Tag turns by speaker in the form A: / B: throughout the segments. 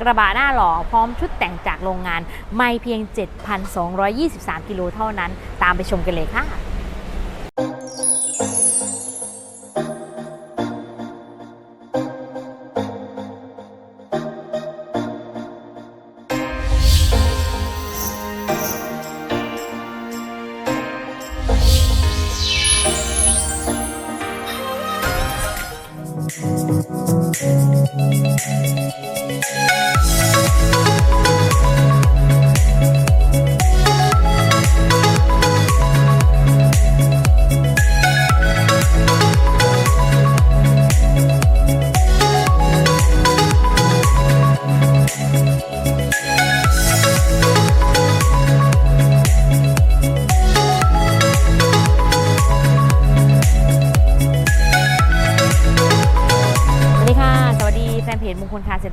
A: กระบะหน้าหล่อพร้อมชุดแต่งจากโรงงาน ไม่เพียง 7,223 กิโลเท่านั้น ตามไปชมกันเลยค่ะ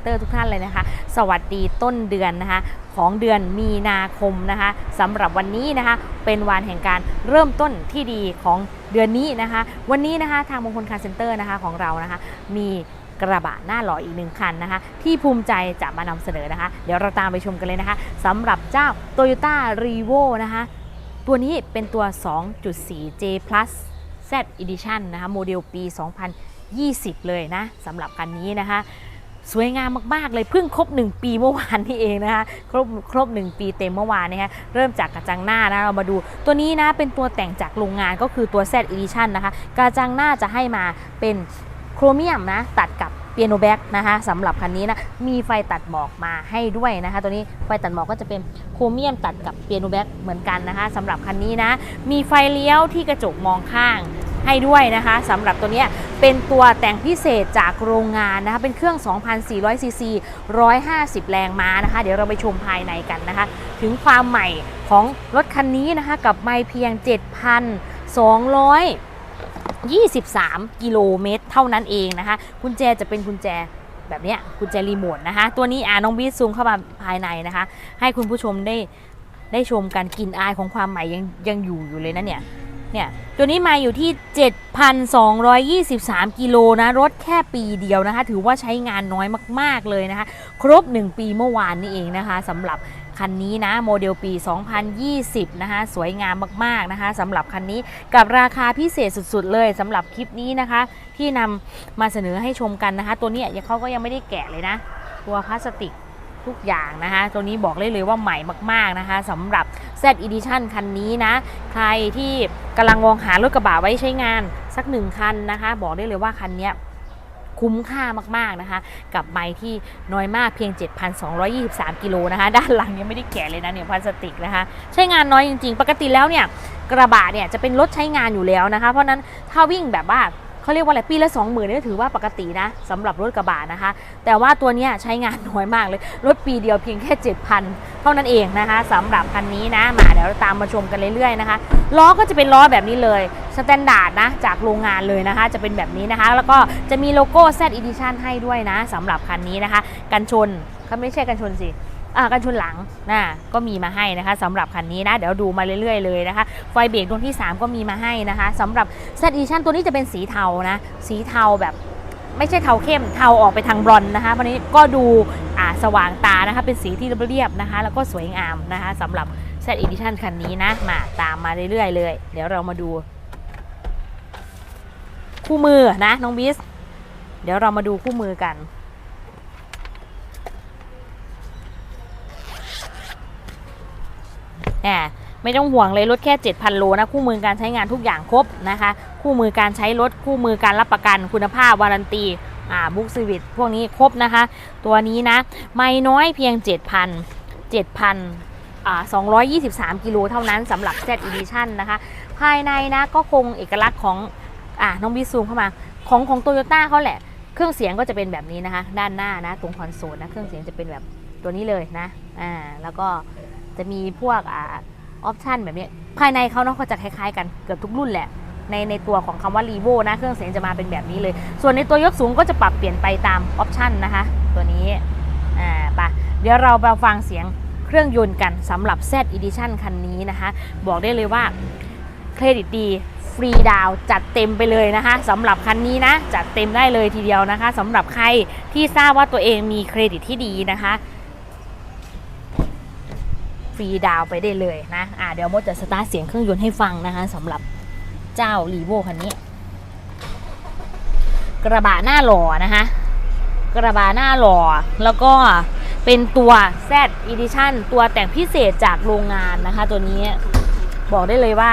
A: เตอร์ทุกท่านเลยนะคะ สวัสดีต้นเดือนนะคะของเดือนมีนาคมนะคะสำหรับวันนี้นะคะ เป็นวันแห่งการเริ่มต้นที่ดีของเดือนนี้นะคะ วันนี้นะคะทางมงคลคาร์เซ็นเตอร์นะคะของเรานะคะ มีกระบะหน้าหล่ออีกหนึ่งคันนะคะ ที่ภูมิใจจะมานำเสนอนะคะ เดี๋ยวเราตามไปชมกันเลยนะคะสำหรับเจ้า Toyota r e v o นะคะ ตัวนี้เป็นตัว 2.4 J Plus Z Edition นะคะ โมเดลปี 2020 เลยนะสำหรับคันนี้นะคะ สวยงามมาก ๆ เลยเพิ่งครบ 1 ปีเมื่อวานนี่เองนะคะครบครบ 1 ปีเต็มเมื่อวานนะคะเริ่มจากกระจังหน้านะเรามาดู ตัวนี้นะเป็นตัวแต่งจากโรงงานก็คือตัว Z Edition นะคะกระจังหน้าจะให้มาเป็นโครเมียมนะตัดกับเปียโนแบ็กนะคะสำหรับคันนี้นะมีไฟตัดหมอกมาให้ด้วยนะคะ ตัวนี้ไฟตัดหมอกก็จะเป็นโครเมียมตัดกับเปียโนแบ็กเหมือนกันนะคะสำหรับคันนี้นะมีไฟเลี้ยวที่กระจกมองข้างให้ด้วยนะคะสำหรับตัวเนี้ย เป็นตัวแต่งพิเศษจากโรงงานนะคะ เป็นเครื่อง 2,400 ซีซี 150 แรงม้านะคะ เดี๋ยวเราไปชมภายในกันนะคะ ถึงความใหม่ของรถคันนี้นะคะ กับไม่เพียง 7,200 23 กิโลเมตรเท่านั้นเองนะคะกุญแจจะเป็นกุญแจแบบเนี้ยกุญแจรีโมทนะคะ ตัวนี้อ่าน้องบีซูมเข้ามาภายในนะคะ ให้คุณผู้ชมได้ได้ชมกันกลิ่นอายของความใหม่ยังยังอยู่อยู่เลยนะเนี่ย เนี่ยตัวนี้มาอยู่ที่ 7,223 กิโลนะรถแค่ปีเดียวนะคะ ถือว่าใช้งานน้อยมากๆเลยนะคะ ครบ 1 ปีเมื่อวานนี้เองนะคะสำหรับคันนี้นะโมเดลปี 2020 นะคะสวยงามมากๆนะคะสำหรับคันนี้กับราคาพิเศษสุดๆ เลยสำหรับคลิปนี้นะคะ ที่นำมาเสนอให้ชมกันนะคะ ตัวนี้เขาก็ยังไม่ได้แกะเลยนะ ตัวพลาสติก ทุกอย่างนะคะ ตัวนี้บอกเลยเลยว่าใหม่มากๆนะคะสำหรับ Z Edition คันนี้นะ ใครที่กำลังมองหารถกระบะไว้ใช้งานสักหนึ่งคันนะคะ บอกได้เลยว่าคันนี้คุ้มค่ามาก ๆ นะคะ กับไม้ที่น้อยมากเพียง 7,223 กิโลนะคะ ด้านหลังยังไม่ได้แกะเลยนะเนี่ยพลาสติกนะคะ ใช้งานน้อยจริง ๆ ปกติแล้วเนี่ย กระบะเนี่ยจะเป็นรถใช้งานอยู่แล้วนะคะ เพราะฉะนั้นถ้าวิ่งแบบว่า เขาเรียกว่าอะไรปีละ20,000นี่ถือว่าปกตินะสำหรับรถกระบะนะคะ แต่ว่าตัวนี้ใช้งานน้อยมากเลย รถปีเดียวเพียงแค่ 7,000 เท่านั้นเองนะคะสำหรับคันนี้นะมาเดี๋ยวเราตามมาชมกันเรื่อยๆนะคะล้อก็จะเป็นล้อแบบนี้เลยสแตนดาร์ดนะจากโรงงานเลยนะคะ จะเป็นแบบนี้นะคะ แล้วก็จะมีโลโก้ Z Edition ให้ด้วยนะสำหรับคันนี้นะคะ กันชนเขาไม่ใช่กันชนสิ กันชนหลังนะก็มีมาให้นะคะสำหรับคันนี้นะเดี๋ยวดูมาเรื่อยๆเลยนะคะ ไฟเบรกดวงที่ 3 ก็มีมาให้นะคะสำหรับ Z Edition ตัวนี้จะเป็นสีเทานะ สีเทาแบบไม่ใช่เทาเข้มเทาออกไปทางบรอนนะคะวันนี้ก็ดูอ่าสว่างตานะคะ เป็นสีที่เรียบนะคะ แล้วก็สวยงามนะคะสำหรับ Z Edition คันนี้นะ มาตามมาเรื่อยๆเลย เดี๋ยวเรามาดู คู่มือนะน้องบิส เดี๋ยวเรามาดูคู่มือกัน แหมไม่ต้องห่วงเลยรถแค่ 7,000 โลนะคู่มือการใช้งานทุกอย่างครบนะคะ คู่มือการใช้รถคู่มือการรับประกันคุณภาพวารันตีอ่าบุ๊กซีวิตพวกนี้ครบนะคะ ตัวนี้นะ ไม่น้อยเพียง 7,000 7,000อ่า223 กิโลเท่านั้นสำหรับ Z Edition นะคะ ภายในนะก็คงเอกลักษณ์ของอ่าน้องบีซูมเข้ามา ของของโตโยต้าเขาแหละ เครื่องเสียงก็จะเป็นแบบนี้นะคะ ด้านหน้านะ ตรงคอนโซลนะ เครื่องเสียงจะเป็นแบบตัวนี้เลยนะ อ่า แล้วก็ จะมีพวกอ่าออปชันแบบนี้ ภายในเขาเนาะก็จะคล้ายๆ กันเกือบทุกรุ่นแหละในในตัวของคำว่า r e v o นะ เครื่องเสียงจะมาเป็นแบบนี้เลย ส่วนในตัวยกสูงก็จะปรับเปลี่ยนไปตามออปชันนะคะ ตัวนี้อ่าปะเดี๋ยวเราไปฟังเสียงเครื่องยนต์กันสำหรับ Z Edition คันนี้นะคะ บอกได้เลยว่าเครดิตดีฟรีดาวจัดเต็มไปเลยนะคะสำหรับคันนี้นะ จัดเต็มได้เลยทีเดียวนะคะสำหรับใครที่ทราบว่าตัวเองมีเครดิตที่ดีนะคะ ฟรีดาวไปได้เลยนะอ่าเดี๋ยวมดจะสตาร์ทเสียงเครื่องยนต์ให้ฟังนะคะสำหรับเจ้ารีโวคันนี้ กระบะหน้าหล่อนะคะ กระบะหน้าหล่อแล้วก็เป็นตัว Z Edition ตัวแต่งพิเศษจากโรงงานนะคะ ตัวนี้บอกได้เลยว่า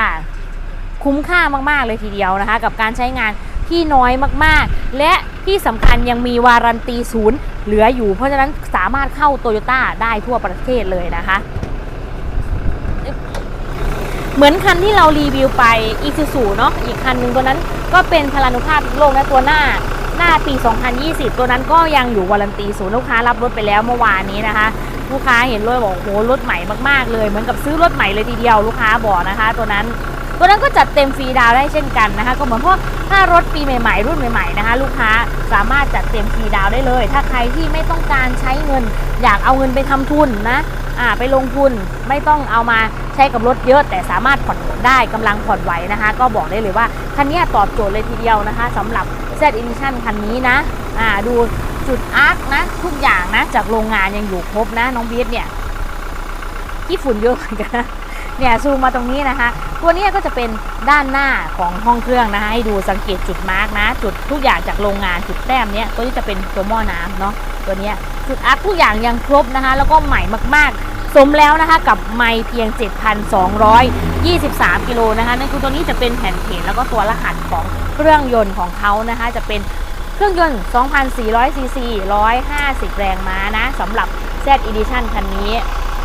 A: คุ้มค่ามากๆเลยทีเดียวนะคะ กับการใช้งานที่น้อยมากๆ และที่สำคัญยังมีวารันตีศูนย์เหลืออยู่เพราะฉะนั้นสามารถเข้าโตโยต้าได้ทั่วประเทศเลยนะคะ เหมือนคันที่เรารีวิวไป i s u z u เนาะอีกคันหนึ่งตัวนั้นก็เป็นพลานุภาพโลกนะตัวหน้าหน้าปี 2020 ตัวนั้นก็ยังอยู่วารันตีศูนย์ลูกค้ารับรถไปแล้วเมื่อวานนี้นะคะ ลูกค้าเห็นรถบอกโอ้โหรถใหม่มากๆเลย เหมือนกับซื้อรถใหม่เลยทีเดียวลูกค้าบอกนะคะ ตัวนั้น ตัวนั้นก็จัดเต็มฟรีดาวได้เช่นกันนะคะ ก็เหมือนพวกถ้ารถปีใหม่ๆ รุ่นใหม่ๆนะคะ ลูกค้าสามารถจัดเต็มฟรีดาวได้เลย ถ้าใครที่ไม่ต้องการใช้เงิน อยากเอาเงินไปทำทุนนะ อ่าไปลงทุนไม่ต้องเอามาใช้กับรถเยอะแต่สามารถผ่อนได้กำลังผ่อนไหวนะคะ ก็บอกได้เลยว่าคันนี้ตอบโจทย์เลยทีเดียวนะคะสำหรับ Z Edition คันนี้นะอ่าดูจุดอาร์คนะ ทุกอย่างนะ จากโรงงานยังอยู่ครบนะ น้องบีทเนี่ยขี้ฝุ่นเยอะเหมือนกันเนี่ยซูมมาตรงนี้นะคะ ตัวนี้ก็จะเป็นด้านหน้าของห้องเครื่องนะคะให้ดูสังเกตจุดมาร์กนะ จุดทุกอย่างจากโรงงานจุดแต้มเนี้ยตัวนี้จะเป็นตัวหม้อน้ำเนาะตัวเนี้ย จุดอาร์ทุกอย่างยังครบนะคะ แล้วก็ใหม่มากๆ สมแล้วนะคะกับไม่เพียง 7,223 กิโลนะคะนั่นคือตัวนี้จะเป็นแผ่นเพจแล้วก็ตัวรหัสของเครื่องยนต์ของเขานะคะ จะเป็นเครื่องยนต์ 2,400 ซีซี 150 แรงม้านะสำหรับ Z Edition คันนี้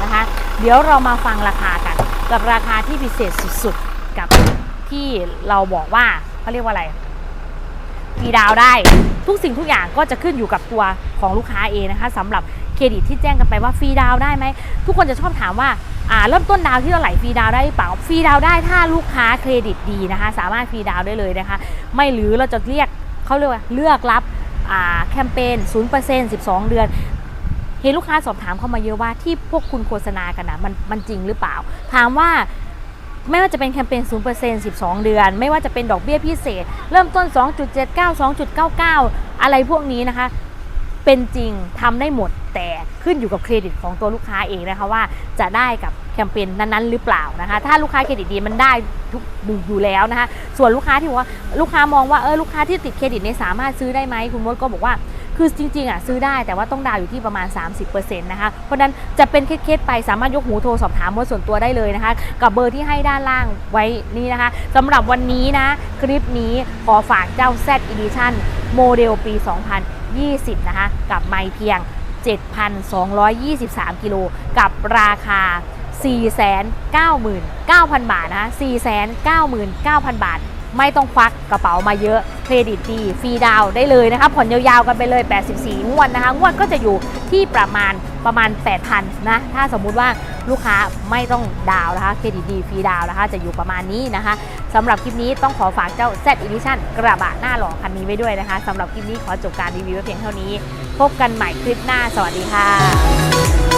A: นะคะ เดี๋ยวเรามาฟังราคากัน กับราคาที่พิเศษสุดๆ กับที่เราบอกว่าเขาเรียกว่าอะไรฟรีดาวได้ ทุกสิ่งทุกอย่างก็จะขึ้นอยู่กับตัวของลูกค้าเองนะคะสำหรับเครดิตที่แจ้งกันไปว่าฟรีดาวได้ไหมทุกคนจะชอบถามว่าอ่าเริ่มต้นดาวที่เท่าไหร่ฟรีดาวได้หรือเปล่าฟรีดาวได้ถ้าลูกค้าเครดิตดีนะคะ สามารถฟรีดาวได้เลยนะคะ ไม่หรือเราจะเรียกเขาเรียกว่าเลือกรับอ่าแคมเปญ 0% 12 เดือน เห็นลูกค้าสอบถามเข้ามาเยอะว่าที่พวกคุณโฆษณากันนะมันมันจริงหรือเปล่า ถามว่า ไม่ว่าจะเป็นแคมเปญ 0% 12 เดือน ไม่ว่าจะเป็นดอกเบี้ยพิเศษ เริ่มต้น 2.79 2.99 อะไรพวกนี้นะคะ เป็นจริงทำได้หมดแต่ขึ้นอยู่กับเครดิตของตัวลูกค้าเองนะคะว่าจะได้กับแคมเปญนั้นๆหรือเปล่านะคะ ถ้าลูกค้าเครดิตดีมันได้ทุกอยู่แล้วนะคะ ส่วนลูกค้าที่ว่าลูกค้ามองว่าเออลูกค้าที่ติดเครดิตเนี่ยสามารถซื้อได้ไหมคุณมดก็บอกว่า คือจริงๆอะซื้อได้แต่ว่าต้องดาวอยู่ที่ประมาณ 30%นะคะเพราะนั้นจะเป็นเคสๆไปสามารถยกหูโทรสอบถามมดส่วนตัวได้เลยนะคะ กับเบอร์ที่ให้ด้านล่างไว้นี่นะคะสำหรับวันนี้นะ คลิปนี้ขอฝากเจ้า Z Edition โมเดลปี 2020 นะคะ กับไม่เพียง 7,223 กิโล กับราคา 499,000 บาท นะคะ499,000 บาท ไม่ต้องควักกระเป๋ามาเยอะเครดิตดีฟรีดาวได้เลยนะคะผ่อนยาวๆกันไปเลย 84 งวดนะคะ งวดก็จะอยู่ที่ประมาณประมาณ 8,000 นะ ถ้าสมมุติว่าลูกค้าไม่ต้องดาวนะคะเครดิตดีฟรีดาวน์นะคะ จะอยู่ประมาณนี้นะคะสำหรับคลิปนี้ต้องขอฝากเจ้า Z Edition กระบะหน้าหล่อคันนี้ไว้ด้วยนะคะสำหรับคลิปนี้ขอจบการรีวิวไว้เพียงเท่านี้ พบกันใหม่คลิปหน้าสวัสดีค่ะ